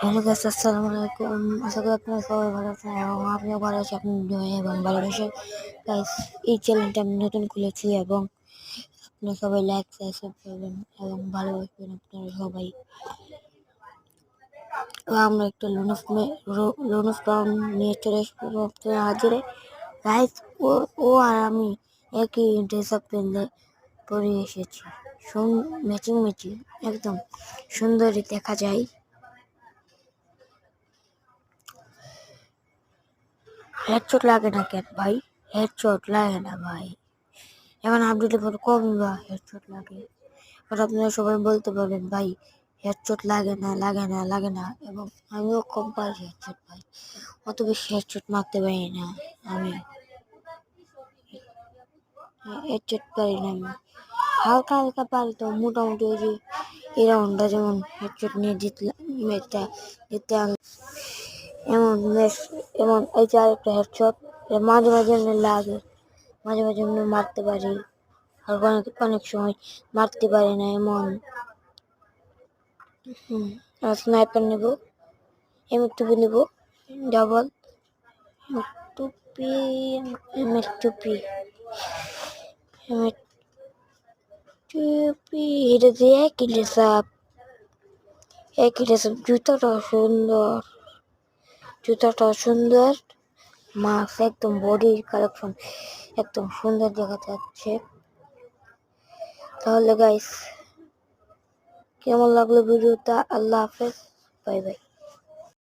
Hello guys, আসসালামু আলাইকুম। আশা করি আপনারা সবাই ভালো আছেন এবং আপনিও ভালো আছেন আপনি এবং ভালোবাসে। গাইস, এই চ্যানেলটা আমি নতুন খুলেছি এবং আপনারা সবাই লাইক সাবস্ক্রাইব করবেন এবং ভালোবাসবেন আপনারা সবাই। আমরা একটা লোনফ লোনফ টাউন নিয়ে চলে আপনার হাজিরে। গাইস, ও ও আর আমি একই ড্রেস আপ পেলে পরে এসেছি। ম্যাচিং ম্যাচিং একদম সুন্দরই দেখা যায়। হেডশট লাগে না কেন ভাই? হেডশট লাগে না ভাই। এখন আপডেটে পরে কম বা হেডশট লাগে? আর আপনারা সবাই বলতে পারবেন, ভাই, হেডশট লাগে না লাগে না লাগে না। এবং আমিও কম পাই হেডশট ভাই। অত বেশি হেডশট মারতে পারি না আমি। হেডশট পারি না আমি। হালকা হালকা পারি তো, মোটামুটি ওই যে এই যেমন হেডশট নিয়ে জিতলাম জিততে এমন ম্যাচ এমন এই যে আরেকটা হেডশট মাঝে মাঝে এমনি লাগে। মাঝে মাঝে এমনি মারতে পারি। আর অনেক অনেক সময় মারতে পারি না এমন। হুম স্নাইপার নেব। এমএক টুপি নেব। ডাবল টুপি এমএক টুপি। এমএক টুপি, এটা দিয়ে একই ড্রেসআপ একই ড্রেসআপ জুতোটা সুন্দর। জুতাটা সুন্দর। মাস্ক একদম বডির কালেকশন, একদম সুন্দর দেখা যাচ্ছে। তাহলে গাইস কেমন লাগল ভিডিওটা? আল্লাহ হাফেজ, বাই বাই।